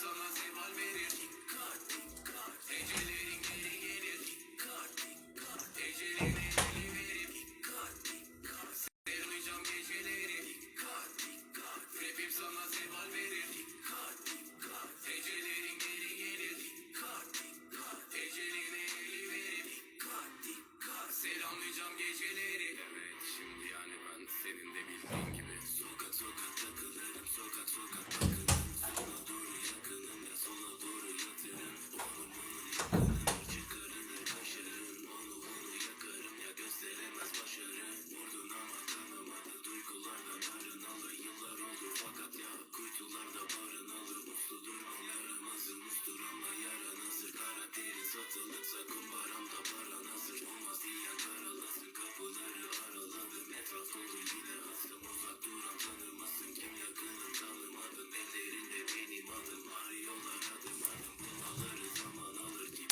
Sommer, sie wollen mir nicht.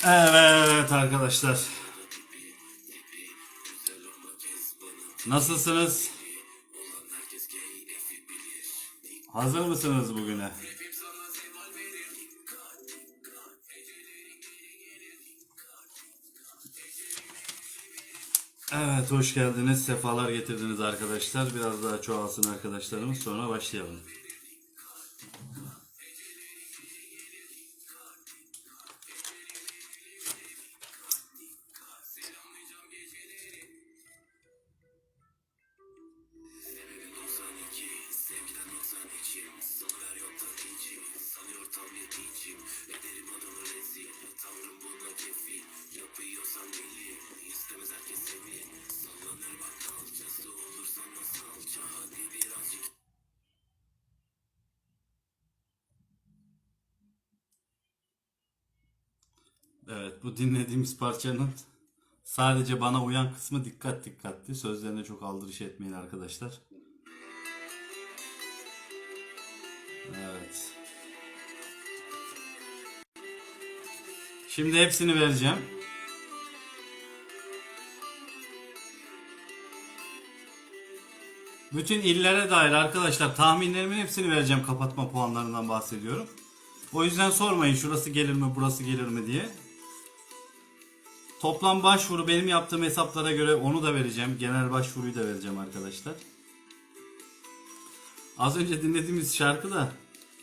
Evet arkadaşlar. Nasılsınız? Hazır mısınız bugüne? Evet hoş geldiniz. Sefalar getirdiniz arkadaşlar. Biraz daha çoğalsın arkadaşlarımız. Sonra başlayalım. Bu dinlediğimiz parçanın sadece bana uyan kısmı dikkat dikkatli. Sözlerine çok aldırış etmeyin arkadaşlar. Evet. Şimdi hepsini vereceğim. Bütün illere dair arkadaşlar tahminlerimin hepsini vereceğim kapatma puanlarından bahsediyorum. O yüzden sormayın şurası gelir mi burası gelir mi diye. Toplam başvuru benim yaptığım hesaplara göre onu da vereceğim. Genel başvuruyu da vereceğim arkadaşlar. Az önce dinlediğimiz şarkı da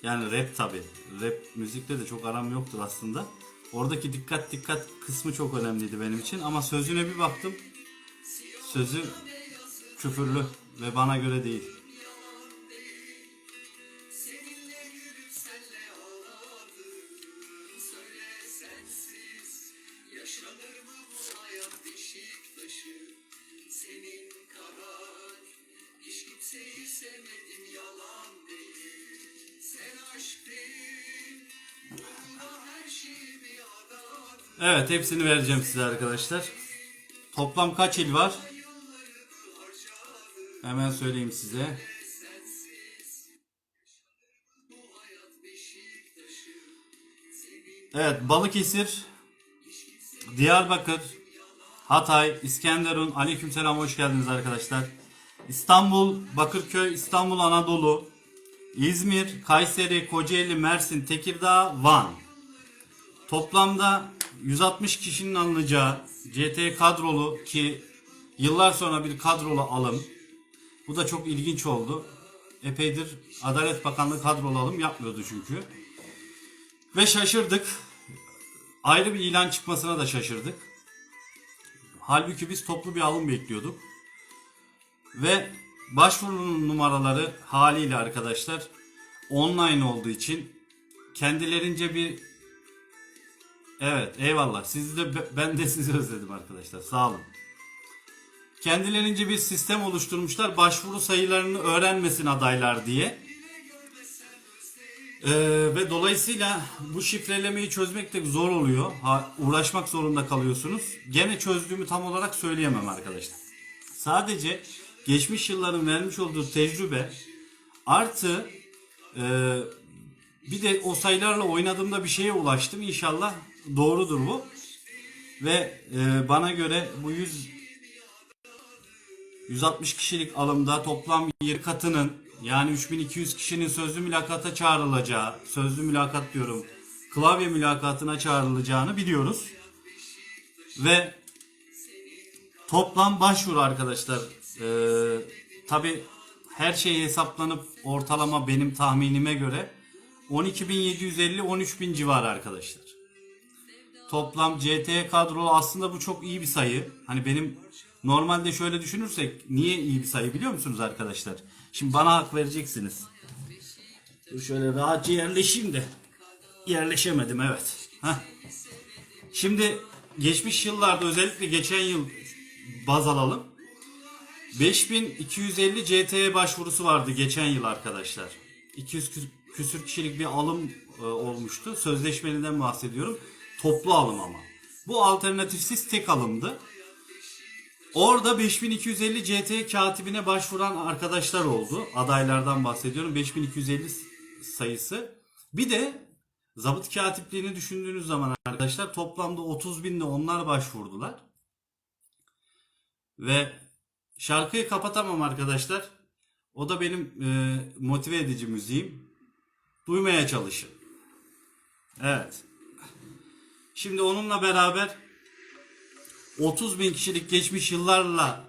yani rap tabi. Rap müzikte de çok aram yoktur aslında. Oradaki dikkat dikkat kısmı çok önemliydi benim için ama sözüne bir baktım. Sözü küfürlü ve bana göre değil. Evet hepsini vereceğim size arkadaşlar. Toplam kaç il var? Hemen söyleyeyim size. Evet Balıkesir, Diyarbakır, Hatay, İskenderun, aleykümselam hoş geldiniz arkadaşlar. İstanbul, Bakırköy, İstanbul Anadolu, İzmir, Kayseri, Kocaeli, Mersin, Tekirdağ, Van. Toplamda 160 kişinin alınacağı CT kadrolu ki yıllar sonra bir kadrolu alım. Bu da çok ilginç oldu. Epeydir Adalet Bakanlığı kadrolu alım yapmıyordu çünkü. Ve şaşırdık. Ayrı bir ilan çıkmasına da şaşırdık. Halbuki biz toplu bir alım bekliyorduk. Ve başvurunun numaraları haliyle arkadaşlar online olduğu için kendilerince bir Evet eyvallah. Sizi de ben de sizi özledim arkadaşlar. Sağ olun. Kendilerince bir sistem oluşturmuşlar. Başvuru sayılarını öğrenmesin adaylar diye. Ee, ve dolayısıyla bu şifrelemeyi çözmek de zor oluyor. Ha, uğraşmak zorunda kalıyorsunuz. Gene çözdüğümü tam olarak söyleyemem arkadaşlar. Sadece geçmiş yılların vermiş olduğu tecrübe artı e, bir de o sayılarla oynadığımda bir şeye ulaştım. İnşallah doğrudur bu. Ve e, bana göre bu 100 160 kişilik alımda toplam 20 katının yani 3200 kişinin sözlü mülakata çağrılacağı, sözlü mülakat diyorum, klavye mülakatına çağrılacağını biliyoruz. Ve toplam başvuru arkadaşlar. Ee, Tabi her şey hesaplanıp ortalama benim tahminime göre 12.750-13.000 civarı arkadaşlar. Toplam CT kadrolu aslında bu çok iyi bir sayı. Hani benim normalde şöyle düşünürsek niye iyi bir sayı biliyor musunuz arkadaşlar? Şimdi bana hak vereceksiniz. Dur şöyle rahatça yerleşeyim de. Yerleşemedim evet. Heh. Şimdi geçmiş yıllarda özellikle geçen yıl baz alalım. 5250 CT'ye başvurusu vardı geçen yıl arkadaşlar. 200 kü- küsür kişilik bir alım e, olmuştu. Sözleşmelinden bahsediyorum. Toplu alım ama. Bu alternatifsiz tek alımdı. Orada 5250 CT katibine başvuran arkadaşlar oldu. Adaylardan bahsediyorum. 5250 sayısı. Bir de zabıt katipliğini düşündüğünüz zaman arkadaşlar toplamda 30 binde onlar başvurdular. Ve şarkıyı kapatamam arkadaşlar. O da benim e, motive edici müziğim. Duymaya çalışın. Evet. Şimdi onunla beraber 30 bin kişilik geçmiş yıllarla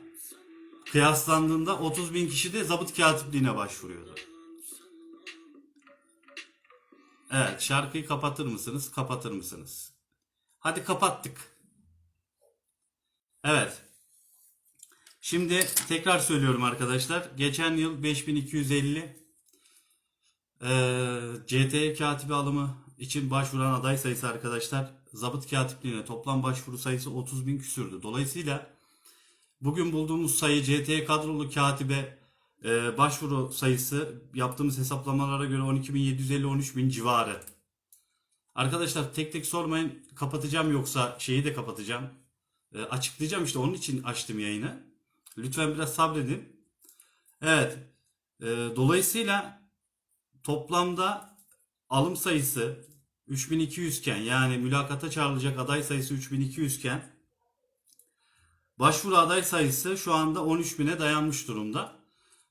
kıyaslandığında 30 bin kişi de zabıt katipliğine başvuruyordu. Evet şarkıyı kapatır mısınız? Kapatır mısınız? Hadi kapattık. Evet. Şimdi tekrar söylüyorum arkadaşlar. Geçen yıl 5250 eee CT katibi alımı için başvuran aday sayısı arkadaşlar zabıt katipliğine toplam başvuru sayısı 30 bin küsürdü. Dolayısıyla bugün bulduğumuz sayı CT kadrolu katibe eee, başvuru sayısı yaptığımız hesaplamalara göre 12.750-13.000 civarı. Arkadaşlar tek tek sormayın kapatacağım yoksa şeyi de kapatacağım. Eee, açıklayacağım işte onun için açtım yayını. Lütfen biraz sabredin. Evet. eee, dolayısıyla toplamda alım sayısı 3200 iken yani mülakata çağrılacak aday sayısı 3200 iken başvuru aday sayısı şu anda 13.000'e dayanmış durumda.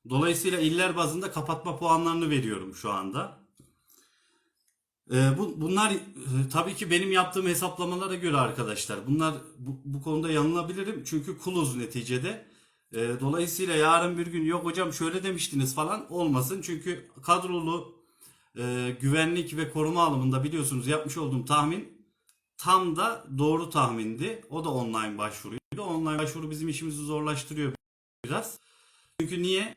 Dolayısıyla iller bazında kapatma puanlarını veriyorum şu anda. Ee, bu, bunlar e, tabii ki benim yaptığım hesaplamalara göre arkadaşlar. Bunlar bu, bu konuda yanılabilirim çünkü kuluz neticede. Ee, dolayısıyla yarın bir gün yok hocam şöyle demiştiniz falan olmasın. Çünkü kadrolu e, güvenlik ve koruma alımında biliyorsunuz yapmış olduğum tahmin tam da doğru tahmindi. O da online başvuruydu. Online başvuru bizim işimizi zorlaştırıyor biraz. Çünkü niye?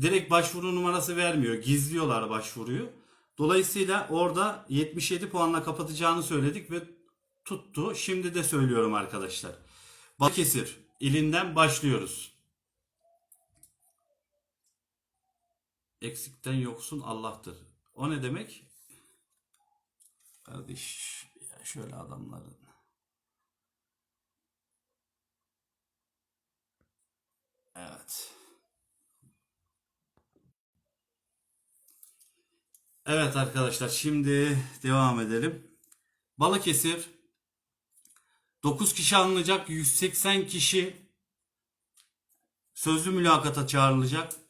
Direkt başvuru numarası vermiyor. Gizliyorlar başvuruyu. Dolayısıyla orada 77 puanla kapatacağını söyledik ve tuttu. Şimdi de söylüyorum arkadaşlar. Balıkesir ilinden başlıyoruz. Eksikten yoksun Allah'tır. O ne demek? Kardeş ya şöyle adamların. Evet. Evet arkadaşlar şimdi devam edelim. Balıkesir 9 kişi alınacak 180 kişi sözlü mülakata çağrılacak.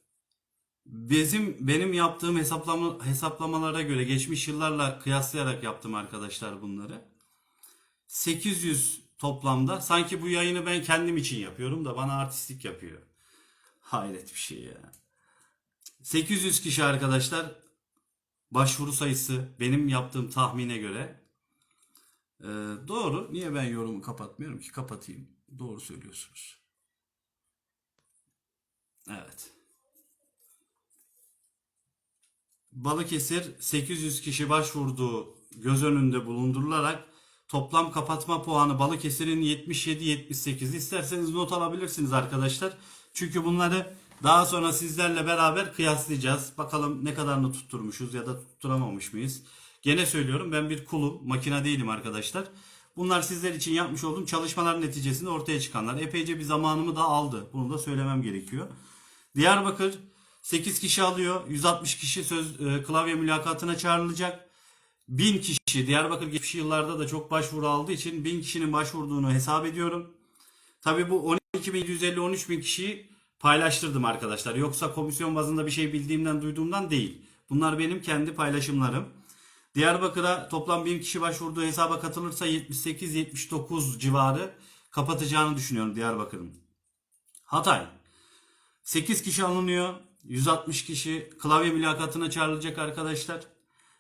Bizim benim yaptığım hesaplama hesaplamalara göre geçmiş yıllarla kıyaslayarak yaptım arkadaşlar bunları. 800 toplamda. Sanki bu yayını ben kendim için yapıyorum da bana artistlik yapıyor. Hayret bir şey ya. 800 kişi arkadaşlar başvuru sayısı benim yaptığım tahmine göre. Ee, doğru. Niye ben yorumu kapatmıyorum ki? Kapatayım. Doğru söylüyorsunuz. Evet. Balıkesir 800 kişi başvurduğu göz önünde bulundurularak toplam kapatma puanı Balıkesir'in 77-78. İsterseniz not alabilirsiniz arkadaşlar. Çünkü bunları daha sonra sizlerle beraber kıyaslayacağız. Bakalım ne kadarını tutturmuşuz ya da tutturamamış mıyız? Gene söylüyorum ben bir kulum, makine değilim arkadaşlar. Bunlar sizler için yapmış olduğum çalışmalar neticesinde ortaya çıkanlar. Epeyce bir zamanımı da aldı. Bunu da söylemem gerekiyor. Diyarbakır 8 kişi alıyor. 160 kişi söz e, klavye mülakatına çağrılacak. 1000 kişi Diyarbakır geçmiş yıllarda da çok başvuru aldığı için 1000 kişinin başvurduğunu hesap ediyorum. Tabi bu 12.750-13.000 kişiyi paylaştırdım arkadaşlar. Yoksa komisyon bazında bir şey bildiğimden duyduğumdan değil. Bunlar benim kendi paylaşımlarım. Diyarbakır'a toplam 1000 kişi başvurduğu hesaba katılırsa 78-79 civarı kapatacağını düşünüyorum Diyarbakır'ın. Hatay 8 kişi alınıyor. 160 kişi klavye mülakatına çağrılacak arkadaşlar.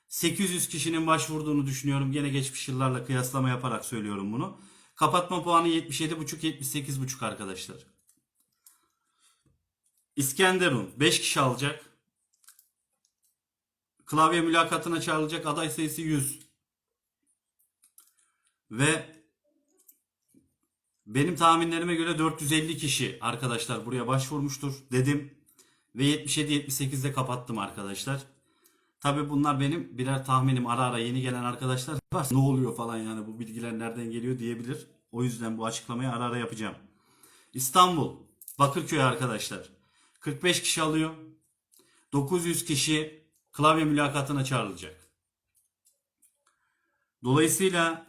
800 kişinin başvurduğunu düşünüyorum. Gene geçmiş yıllarla kıyaslama yaparak söylüyorum bunu. Kapatma puanı 77,5-78,5 arkadaşlar. İskenderun 5 kişi alacak. Klavye mülakatına çağrılacak aday sayısı 100. Ve benim tahminlerime göre 450 kişi arkadaşlar buraya başvurmuştur dedim. Ve 77-78'de kapattım arkadaşlar. Tabi bunlar benim birer tahminim ara ara yeni gelen arkadaşlar var. Ne oluyor falan yani bu bilgiler nereden geliyor diyebilir. O yüzden bu açıklamayı ara ara yapacağım. İstanbul, Bakırköy arkadaşlar. 45 kişi alıyor. 900 kişi klavye mülakatına çağrılacak. Dolayısıyla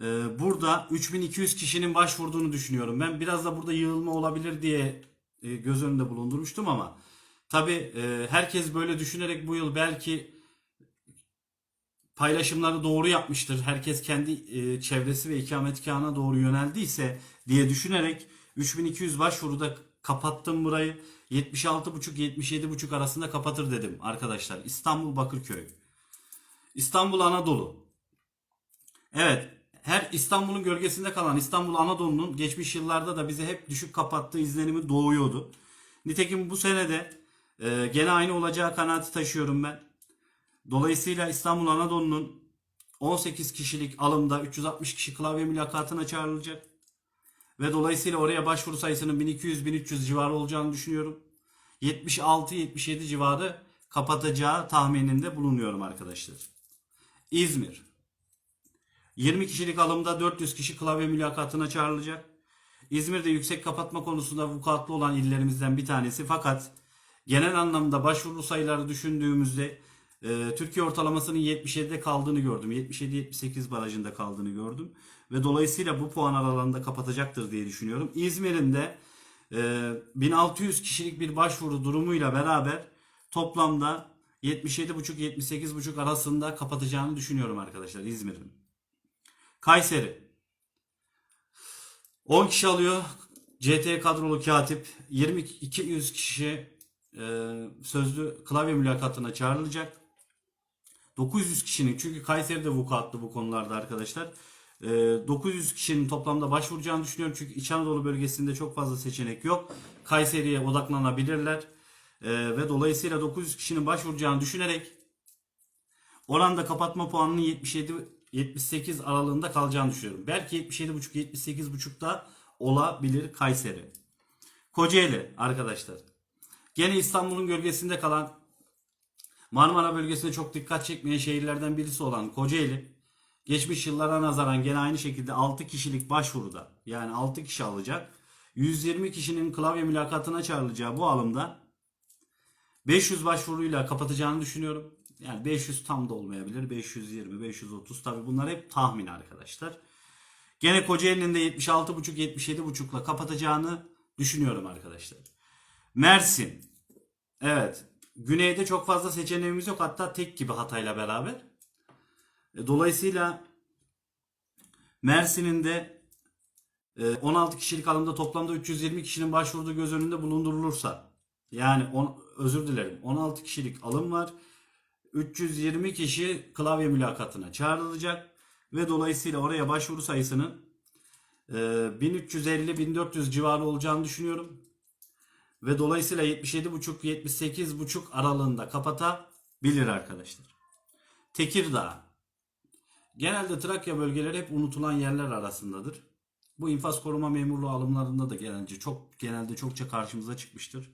e, burada 3200 kişinin başvurduğunu düşünüyorum. Ben biraz da burada yığılma olabilir diye göz önünde bulundurmuştum ama tabi e, herkes böyle düşünerek bu yıl belki paylaşımları doğru yapmıştır. Herkes kendi e, çevresi ve ikametgahına doğru yöneldiyse diye düşünerek 3200 başvuruda kapattım burayı. 76,5-77,5 arasında kapatır dedim arkadaşlar. İstanbul Bakırköy. İstanbul Anadolu. Evet. Her İstanbul'un gölgesinde kalan İstanbul Anadolu'nun geçmiş yıllarda da bize hep düşük kapattığı izlenimi doğuyordu. Nitekim bu sene de e, gene aynı olacağı kanaati taşıyorum ben. Dolayısıyla İstanbul Anadolu'nun 18 kişilik alımda 360 kişi klavye mülakatına çağrılacak. Ve dolayısıyla oraya başvuru sayısının 1200-1300 civarı olacağını düşünüyorum. 76-77 civarı kapatacağı tahmininde bulunuyorum arkadaşlar. İzmir. 20 kişilik alımda 400 kişi klavye mülakatına çağrılacak. İzmir'de yüksek kapatma konusunda vukuatlı olan illerimizden bir tanesi. Fakat genel anlamda başvuru sayıları düşündüğümüzde e, Türkiye ortalamasının 77'de kaldığını gördüm. 77-78 barajında kaldığını gördüm. Ve dolayısıyla bu puan aralığında kapatacaktır diye düşünüyorum. İzmir'in de e, 1600 kişilik bir başvuru durumuyla beraber toplamda 77,5-78,5 arasında kapatacağını düşünüyorum arkadaşlar İzmir'in. Kayseri 10 kişi alıyor. CT kadrolu katip 2200 kişi e, sözlü klavye mülakatına çağrılacak. 900 kişinin çünkü Kayseri'de vukuatlı bu konularda arkadaşlar. E, 900 kişinin toplamda başvuracağını düşünüyorum. Çünkü İç Anadolu bölgesinde çok fazla seçenek yok. Kayseri'ye odaklanabilirler. E, ve dolayısıyla 900 kişinin başvuracağını düşünerek oranda kapatma puanının 77 78 aralığında kalacağını düşünüyorum. Belki 77.5 78.5'da olabilir Kayseri. Kocaeli arkadaşlar. Gene İstanbul'un gölgesinde kalan Marmara bölgesinde çok dikkat çekmeyen şehirlerden birisi olan Kocaeli geçmiş yıllara nazaran gene aynı şekilde 6 kişilik başvuruda yani 6 kişi alacak. 120 kişinin klavye mülakatına çağrılacağı bu alımda 500 başvuruyla kapatacağını düşünüyorum. Yani 500 tam da olmayabilir. 520, 530 tabi bunlar hep tahmin arkadaşlar. Gene Kocaeli'nin de 76,5 77,5'la kapatacağını düşünüyorum arkadaşlar. Mersin. Evet. Güneyde çok fazla seçeneğimiz yok. Hatta tek gibi Hatay'la beraber. E, Dolayısıyla Mersin'in de e, 16 kişilik alımda toplamda 320 kişinin başvurduğu göz önünde bulundurulursa yani on, özür dilerim 16 kişilik alım var. 320 kişi klavye mülakatına çağrılacak ve dolayısıyla oraya başvuru sayısının e, 1350-1400 civarı olacağını düşünüyorum. Ve dolayısıyla 77,5-78,5 aralığında kapatabilir arkadaşlar. Tekirdağ. Genelde Trakya bölgeleri hep unutulan yerler arasındadır. Bu infaz koruma memurluğu alımlarında da genelde çok genelde çokça karşımıza çıkmıştır.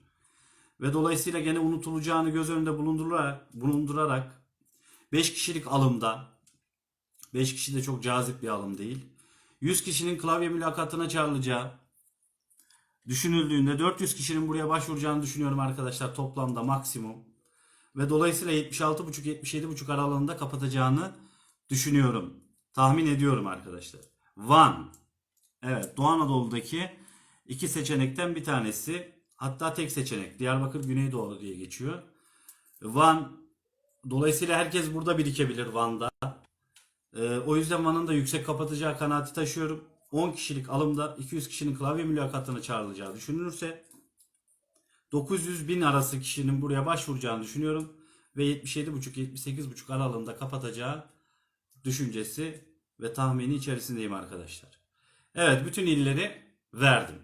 Ve dolayısıyla gene unutulacağını göz önünde bulundurarak, bulundurarak 5 kişilik alımda 5 kişi de çok cazip bir alım değil. 100 kişinin klavye mülakatına çağrılacağı düşünüldüğünde 400 kişinin buraya başvuracağını düşünüyorum arkadaşlar toplamda maksimum. Ve dolayısıyla 76,5-77,5 aralığında kapatacağını düşünüyorum. Tahmin ediyorum arkadaşlar. Van. Evet Doğu Anadolu'daki İki seçenekten bir tanesi. Hatta tek seçenek. Diyarbakır Güneydoğu diye geçiyor. Van dolayısıyla herkes burada birikebilir Van'da. Ee, o yüzden Van'ın da yüksek kapatacağı kanaati taşıyorum. 10 kişilik alımda 200 kişinin klavye mülakatına çağrılacağı düşünülürse 900 bin arası kişinin buraya başvuracağını düşünüyorum. Ve 77,5-78,5 aralığında kapatacağı düşüncesi ve tahmini içerisindeyim arkadaşlar. Evet bütün illeri verdim.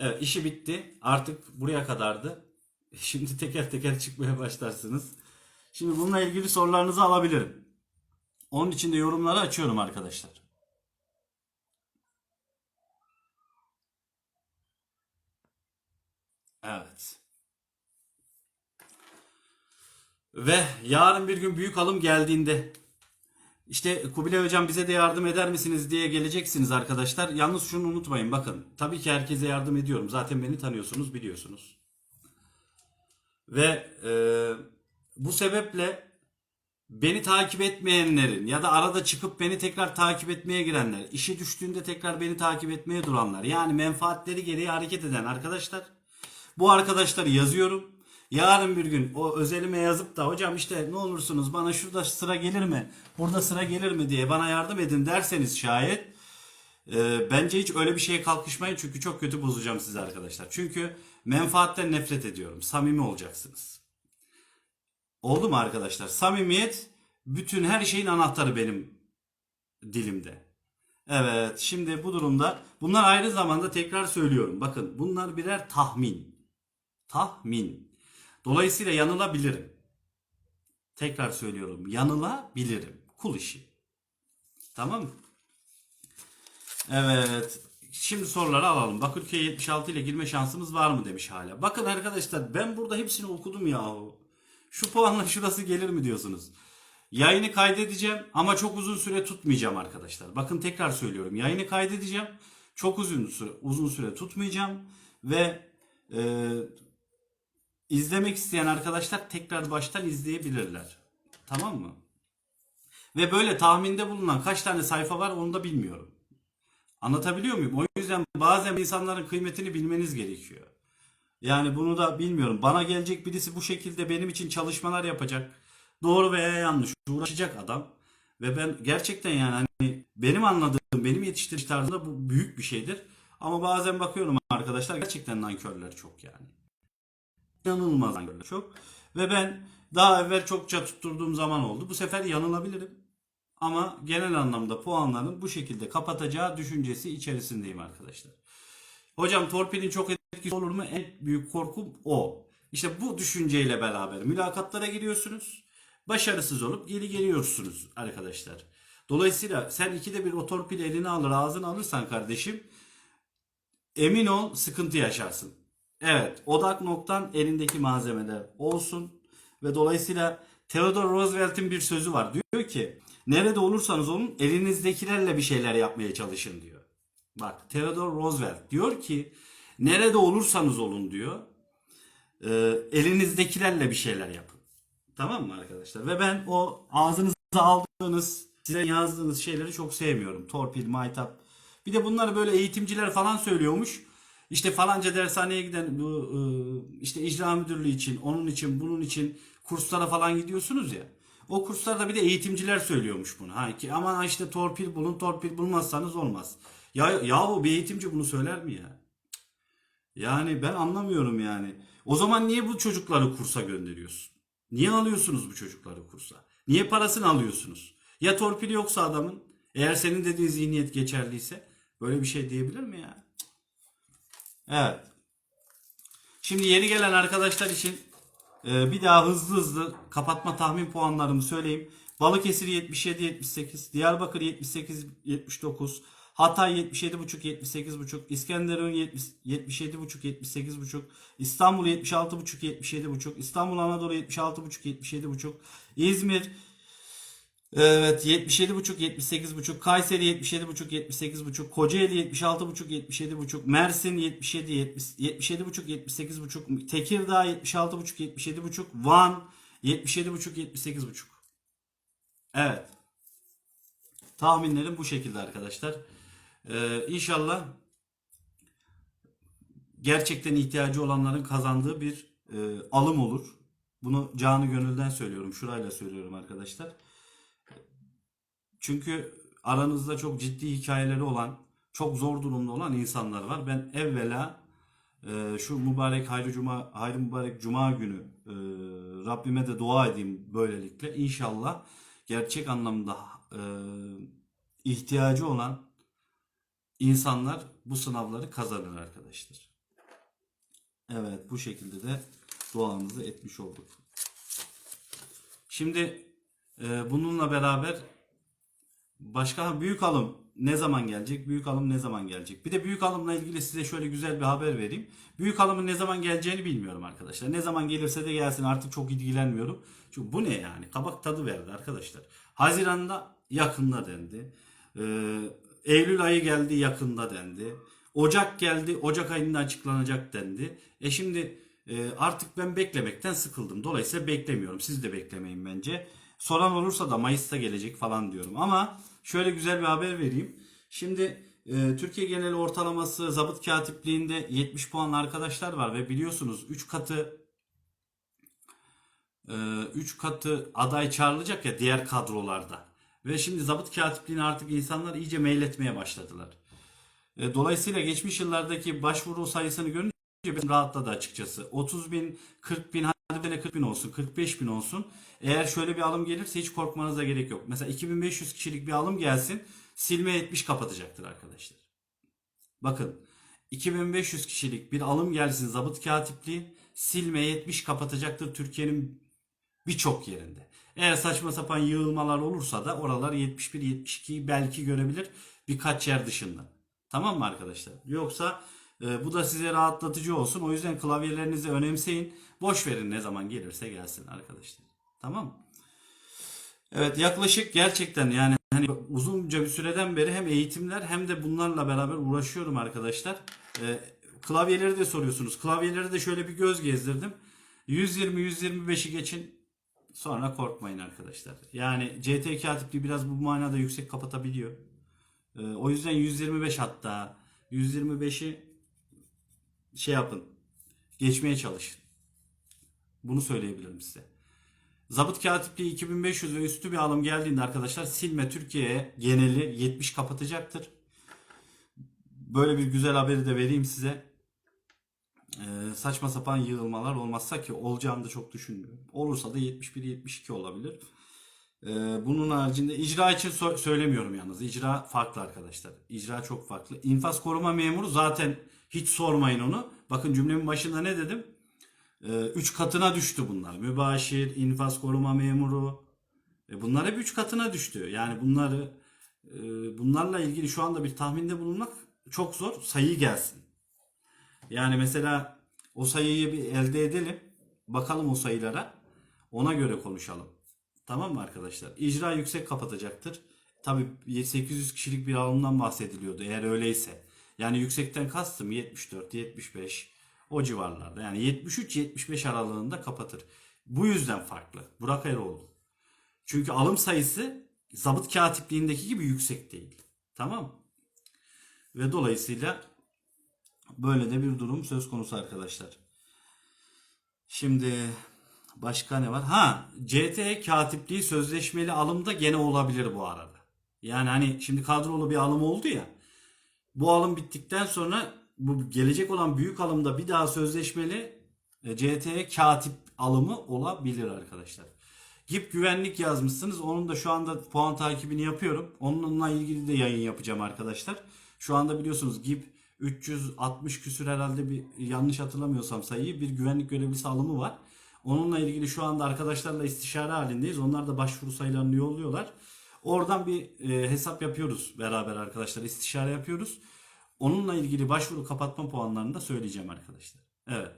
Evet işi bitti. Artık buraya kadardı. Şimdi teker teker çıkmaya başlarsınız. Şimdi bununla ilgili sorularınızı alabilirim. Onun için de yorumları açıyorum arkadaşlar. Evet. Ve yarın bir gün büyük alım geldiğinde işte Kubilay Hocam bize de yardım eder misiniz diye geleceksiniz arkadaşlar. Yalnız şunu unutmayın bakın. Tabii ki herkese yardım ediyorum. Zaten beni tanıyorsunuz biliyorsunuz. Ve e, bu sebeple beni takip etmeyenlerin ya da arada çıkıp beni tekrar takip etmeye girenler, işi düştüğünde tekrar beni takip etmeye duranlar, yani menfaatleri gereği hareket eden arkadaşlar. Bu arkadaşları yazıyorum. Yarın bir gün o özelime yazıp da hocam işte ne olursunuz bana şurada sıra gelir mi, burada sıra gelir mi diye bana yardım edin derseniz şayet e, bence hiç öyle bir şeye kalkışmayın çünkü çok kötü bozacağım sizi arkadaşlar. Çünkü menfaatten nefret ediyorum. Samimi olacaksınız. Oldu mu arkadaşlar? Samimiyet bütün her şeyin anahtarı benim dilimde. Evet şimdi bu durumda bunlar ayrı zamanda tekrar söylüyorum. Bakın bunlar birer tahmin. Tahmin. Dolayısıyla yanılabilirim. Tekrar söylüyorum. Yanılabilirim. Kul işi. Tamam mı? Evet. Şimdi soruları alalım. Bakırköy 76 ile girme şansımız var mı demiş hala. Bakın arkadaşlar ben burada hepsini okudum yahu. Şu puanla şurası gelir mi diyorsunuz. Yayını kaydedeceğim ama çok uzun süre tutmayacağım arkadaşlar. Bakın tekrar söylüyorum. Yayını kaydedeceğim. Çok uzun süre, uzun süre tutmayacağım ve e, izlemek isteyen arkadaşlar tekrar baştan izleyebilirler. Tamam mı? Ve böyle tahminde bulunan kaç tane sayfa var onu da bilmiyorum. Anlatabiliyor muyum? O yüzden bazen insanların kıymetini bilmeniz gerekiyor. Yani bunu da bilmiyorum. Bana gelecek birisi bu şekilde benim için çalışmalar yapacak. Doğru veya yanlış uğraşacak adam. Ve ben gerçekten yani hani benim anladığım, benim yetiştiriş tarzında bu büyük bir şeydir. Ama bazen bakıyorum arkadaşlar gerçekten nankörler çok yani. İnanılmaz çok. Ve ben daha evvel çokça tutturduğum zaman oldu. Bu sefer yanılabilirim. Ama genel anlamda puanların bu şekilde kapatacağı düşüncesi içerisindeyim arkadaşlar. Hocam torpilin çok etkisi olur mu? En büyük korkum o. İşte bu düşünceyle beraber mülakatlara giriyorsunuz. Başarısız olup geri geliyorsunuz arkadaşlar. Dolayısıyla sen ikide bir o torpili eline alır ağzına alırsan kardeşim emin ol sıkıntı yaşarsın. Evet odak noktan elindeki malzemeler olsun ve dolayısıyla Theodore Roosevelt'in bir sözü var. Diyor ki nerede olursanız olun elinizdekilerle bir şeyler yapmaya çalışın diyor. Bak Theodore Roosevelt diyor ki nerede olursanız olun diyor e, elinizdekilerle bir şeyler yapın. Tamam mı arkadaşlar? Ve ben o ağzınıza aldığınız size yazdığınız şeyleri çok sevmiyorum. Torpil, maytap. Bir de bunları böyle eğitimciler falan söylüyormuş. İşte falanca dershaneye giden bu e, işte icra müdürlüğü için, onun için, bunun için kurslara falan gidiyorsunuz ya. O kurslarda bir de eğitimciler söylüyormuş bunu. Ha ki aman işte torpil bulun, torpil bulmazsanız olmaz. Ya yahu bir eğitimci bunu söyler mi ya? Yani ben anlamıyorum yani. O zaman niye bu çocukları kursa gönderiyorsun? Niye alıyorsunuz bu çocukları kursa? Niye parasını alıyorsunuz? Ya torpil yoksa adamın? Eğer senin dediğin zihniyet geçerliyse böyle bir şey diyebilir mi ya? Evet. Şimdi yeni gelen arkadaşlar için e, bir daha hızlı hızlı kapatma tahmin puanlarımı söyleyeyim. Balıkesir 77 78, Diyarbakır 78 79, Hatay 77,5 78,5, İskenderun 70 77,5 78,5, İstanbul 76,5 77,5, İstanbul Anadolu 76,5 77,5, İzmir Evet 77,5 78,5 Kayseri 77,5 78,5 Kocaeli 76,5 77,5 Mersin 77 70 77,5 78,5 Tekirdağ 76,5 77,5 Van 77,5 78,5 Evet. Tahminlerim bu şekilde arkadaşlar. Ee, inşallah gerçekten ihtiyacı olanların kazandığı bir e, alım olur. Bunu canı gönülden söylüyorum. Şurayla söylüyorum arkadaşlar. Çünkü aranızda çok ciddi hikayeleri olan, çok zor durumda olan insanlar var. Ben evvela e, şu mübarek hayrı cuma, hayrı mübarek cuma günü e, Rabbime de dua edeyim böylelikle. İnşallah gerçek anlamda e, ihtiyacı olan insanlar bu sınavları kazanır arkadaşlar. Evet bu şekilde de duamızı etmiş olduk. Şimdi e, bununla beraber başka büyük alım ne zaman gelecek? Büyük alım ne zaman gelecek? Bir de büyük alımla ilgili size şöyle güzel bir haber vereyim. Büyük alımın ne zaman geleceğini bilmiyorum arkadaşlar. Ne zaman gelirse de gelsin artık çok ilgilenmiyorum. Çünkü bu ne yani? Kabak tadı verdi arkadaşlar. Haziran'da yakında dendi. Ee, Eylül ayı geldi yakında dendi. Ocak geldi Ocak ayında açıklanacak dendi. E şimdi e, artık ben beklemekten sıkıldım. Dolayısıyla beklemiyorum. Siz de beklemeyin bence. Soran olursa da Mayıs'ta gelecek falan diyorum. Ama şöyle güzel bir haber vereyim. Şimdi e, Türkiye genel ortalaması zabıt katipliğinde 70 puan arkadaşlar var ve biliyorsunuz 3 katı 3 katı aday çağrılacak ya diğer kadrolarda. Ve şimdi zabıt katipliğini artık insanlar iyice meyletmeye başladılar. E, Dolayısıyla geçmiş yıllardaki başvuru sayısını görünce ben rahatladı açıkçası. 30 bin, 40 bin, hadi bile 40 bin olsun, 45 bin olsun. Eğer şöyle bir alım gelirse hiç korkmanıza gerek yok. Mesela 2500 kişilik bir alım gelsin, silme 70 kapatacaktır arkadaşlar. Bakın 2500 kişilik bir alım gelsin zabıt katipliği silme 70 kapatacaktır Türkiye'nin birçok yerinde. Eğer saçma sapan yığılmalar olursa da oralar 71-72'yi belki görebilir birkaç yer dışında. Tamam mı arkadaşlar? Yoksa e, bu da size rahatlatıcı olsun. O yüzden klavyelerinizi önemseyin. Boş verin ne zaman gelirse gelsin arkadaşlar. Tamam? Evet yaklaşık gerçekten yani hani uzunca bir süreden beri hem eğitimler hem de bunlarla beraber uğraşıyorum arkadaşlar. Ee, klavyeleri de soruyorsunuz. Klavyeleri de şöyle bir göz gezdirdim. 120-125'i geçin sonra korkmayın arkadaşlar. Yani CT katipliği biraz bu manada yüksek kapatabiliyor. Ee, o yüzden 125 hatta 125'i şey yapın. Geçmeye çalışın. Bunu söyleyebilirim size. Zabıt katipliği 2500 ve üstü bir alım geldiğinde arkadaşlar silme Türkiye'ye geneli 70 kapatacaktır. Böyle bir güzel haberi de vereyim size. Ee, saçma sapan yığılmalar olmazsa ki olacağını da çok düşünmüyorum. Olursa da 71-72 olabilir. Ee, bunun haricinde icra için so- söylemiyorum yalnız. İcra farklı arkadaşlar. İcra çok farklı. İnfaz koruma memuru zaten hiç sormayın onu. Bakın cümlemin başında ne dedim? 3 katına düştü bunlar. Mübaşir, infaz koruma memuru. E bunlar hep 3 katına düştü. Yani bunları e, bunlarla ilgili şu anda bir tahminde bulunmak çok zor. Sayı gelsin. Yani mesela o sayıyı bir elde edelim. Bakalım o sayılara. Ona göre konuşalım. Tamam mı arkadaşlar? İcra yüksek kapatacaktır. Tabii 800 kişilik bir alımdan bahsediliyordu eğer öyleyse. Yani yüksekten kastım 74, 75 o civarlarda. Yani 73-75 aralığında kapatır. Bu yüzden farklı. Burak Eroğlu. Çünkü alım sayısı zabıt katipliğindeki gibi yüksek değil. Tamam? Ve dolayısıyla böyle de bir durum söz konusu arkadaşlar. Şimdi başka ne var? Ha, CT katipliği sözleşmeli alımda gene olabilir bu arada. Yani hani şimdi kadrolu bir alım oldu ya. Bu alım bittikten sonra bu gelecek olan büyük alımda bir daha sözleşmeli e, CT'ye katip alımı olabilir arkadaşlar. GİP güvenlik yazmışsınız. Onun da şu anda puan takibini yapıyorum. Onunla ilgili de yayın yapacağım arkadaşlar. Şu anda biliyorsunuz GİP 360 küsür herhalde bir yanlış hatırlamıyorsam sayıyı bir güvenlik görevlisi alımı var. Onunla ilgili şu anda arkadaşlarla istişare halindeyiz. Onlar da başvuru sayılarını yolluyorlar. Oradan bir e, hesap yapıyoruz beraber arkadaşlar. İstişare yapıyoruz. Onunla ilgili başvuru kapatma puanlarını da söyleyeceğim arkadaşlar. Evet.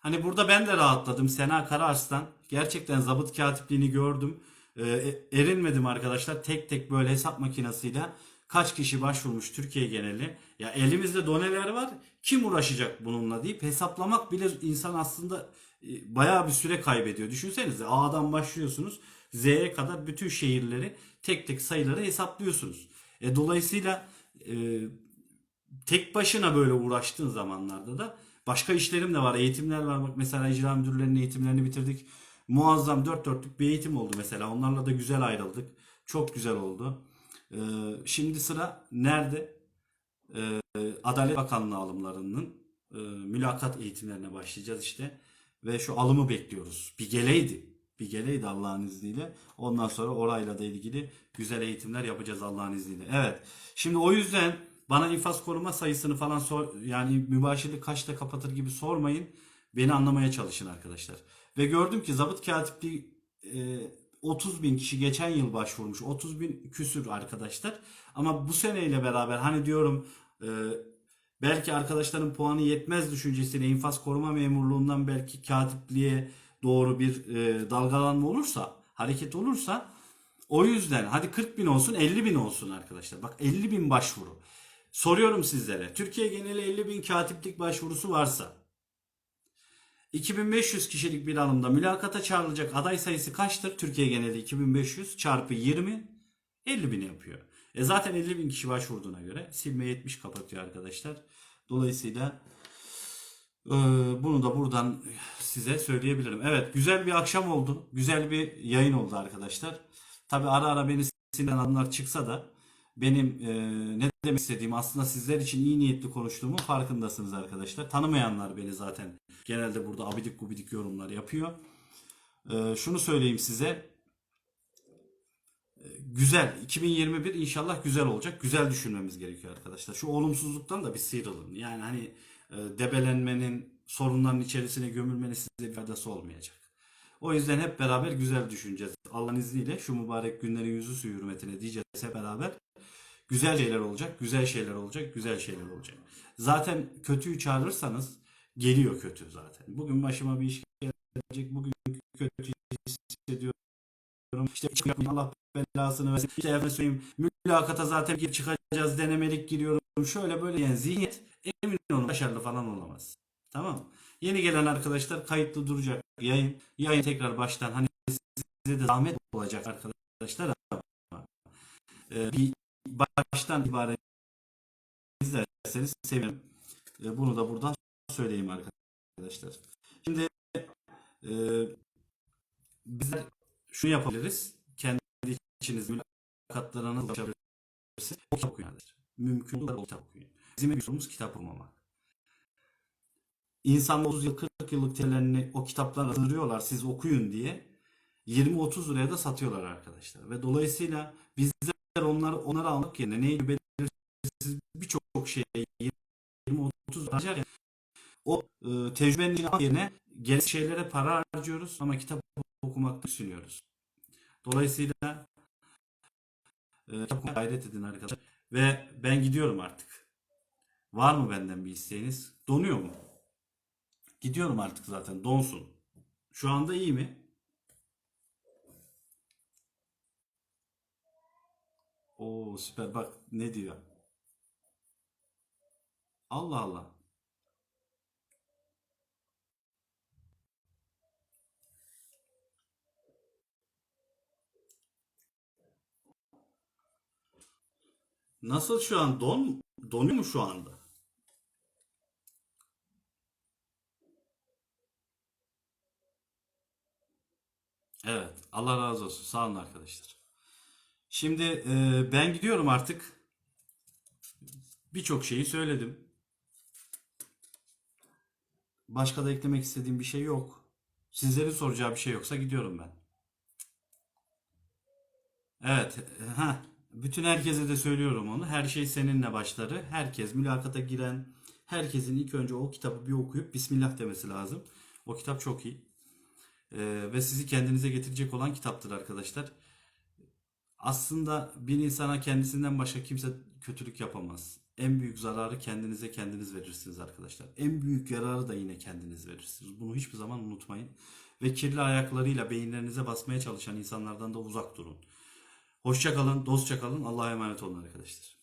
Hani burada ben de rahatladım. Sena Kararslan. Gerçekten zabıt katipliğini gördüm. Ee, erinmedim arkadaşlar. Tek tek böyle hesap makinesiyle kaç kişi başvurmuş Türkiye geneli. Ya elimizde doneler var. Kim uğraşacak bununla deyip hesaplamak bile insan aslında e, bayağı bir süre kaybediyor. Düşünsenize A'dan başlıyorsunuz. Z'ye kadar bütün şehirleri tek tek sayıları hesaplıyorsunuz. E, dolayısıyla e, tek başına böyle uğraştığın zamanlarda da Başka işlerim de var. Eğitimler var. Bak mesela icra müdürlerinin eğitimlerini bitirdik. Muazzam dört dörtlük bir eğitim oldu mesela. Onlarla da güzel ayrıldık. Çok güzel oldu. Ee, şimdi sıra nerede? Ee, Adalet Bakanlığı alımlarının e, mülakat eğitimlerine başlayacağız işte. Ve şu alımı bekliyoruz. Bir geleydi. Bir geleydi Allah'ın izniyle. Ondan sonra orayla da ilgili güzel eğitimler yapacağız Allah'ın izniyle. Evet. Şimdi o yüzden bana infaz koruma sayısını falan sor, yani mübaşirlik kaçta kapatır gibi sormayın. Beni anlamaya çalışın arkadaşlar. Ve gördüm ki zabıt katipliği e, 30 bin kişi geçen yıl başvurmuş. 30 bin küsür arkadaşlar. Ama bu seneyle beraber hani diyorum e, belki arkadaşların puanı yetmez düşüncesiyle infaz koruma memurluğundan belki katipliğe doğru bir e, dalgalanma olursa, hareket olursa o yüzden hadi 40 bin olsun 50 bin olsun arkadaşlar. Bak 50 bin başvuru. Soruyorum sizlere. Türkiye geneli 50 bin katiplik başvurusu varsa 2500 kişilik bir alımda mülakata çağrılacak aday sayısı kaçtır? Türkiye geneli 2500 çarpı 20 50 bin yapıyor. E zaten 50 bin kişi başvurduğuna göre silme 70 kapatıyor arkadaşlar. Dolayısıyla bunu da buradan size söyleyebilirim. Evet güzel bir akşam oldu. Güzel bir yayın oldu arkadaşlar. Tabi ara ara beni sinirlen adımlar çıksa da benim e, ne demek istediğim aslında sizler için iyi niyetli konuştuğumun farkındasınız arkadaşlar. Tanımayanlar beni zaten genelde burada abidik gubidik yorumlar yapıyor. E, şunu söyleyeyim size. E, Güzel. 2021 inşallah güzel olacak. Güzel düşünmemiz gerekiyor arkadaşlar. Şu olumsuzluktan da bir sıyrılın. Yani hani debelenmenin, sorunların içerisine gömülmenin size bir faydası olmayacak. O yüzden hep beraber güzel düşüneceğiz. Allah'ın izniyle şu mübarek günlerin yüzü suyu hürmetine diyeceğiz hep beraber. Güzel şeyler olacak, güzel şeyler olacak, güzel şeyler olacak. Zaten kötüyü çağırırsanız geliyor kötü zaten. Bugün başıma bir iş gelecek, bugün kötü hissediyorum. İşte Allah belasını versin. İşte efendim söyleyeyim mülakata zaten çıkacağız denemelik giriyorum. Şöyle böyle yani zihniyet emin olun başarılı falan olamaz. Tamam? Yeni gelen arkadaşlar kayıtlı duracak yayın. Yayın tekrar baştan hani size de zahmet olacak arkadaşlar ama e, bir baştan itibaren izlerseniz sevinirim. E, bunu da buradan söyleyeyim arkadaşlar. Şimdi e, bizler şunu yapabiliriz. Kendi içiniz mülakatlarına ulaşabilirsiniz. Okuyun. Mümkün olur o kitap okuyun. Bizim bir sorumuz kitap okumamak. İnsanlar 30 yıl 40 yıllık telerini o kitaplara sığdırıyorlar siz okuyun diye. 20-30 liraya da satıyorlar arkadaşlar. Ve dolayısıyla bizler onları onları almak yerine neyi belirsiz birçok şeye 20-30 lira harcarken o e, tecrübenin yerine gereksiz şeylere para harcıyoruz ama kitap okumakta düşünüyoruz. Dolayısıyla e, gayret edin arkadaşlar. Ve ben gidiyorum artık. Var mı benden bir isteğiniz? Donuyor mu? Gidiyorum artık zaten. Donsun. Şu anda iyi mi? Oo süper. Bak ne diyor. Allah Allah. Nasıl şu an don donuyor mu şu anda? Evet. Allah razı olsun. Sağ olun arkadaşlar. Şimdi e, ben gidiyorum artık. Birçok şeyi söyledim. Başka da eklemek istediğim bir şey yok. Sizlerin soracağı bir şey yoksa gidiyorum ben. Evet. Ha. Bütün herkese de söylüyorum onu. Her şey seninle başları. Herkes mülakata giren herkesin ilk önce o kitabı bir okuyup Bismillah demesi lazım. O kitap çok iyi. Ee, ve sizi kendinize getirecek olan kitaptır arkadaşlar. Aslında bir insana kendisinden başka kimse kötülük yapamaz. En büyük zararı kendinize kendiniz verirsiniz arkadaşlar. En büyük yararı da yine kendiniz verirsiniz. Bunu hiçbir zaman unutmayın. Ve kirli ayaklarıyla beyinlerinize basmaya çalışan insanlardan da uzak durun. Hoşça kalın, dostça kalın. Allah'a emanet olun arkadaşlar.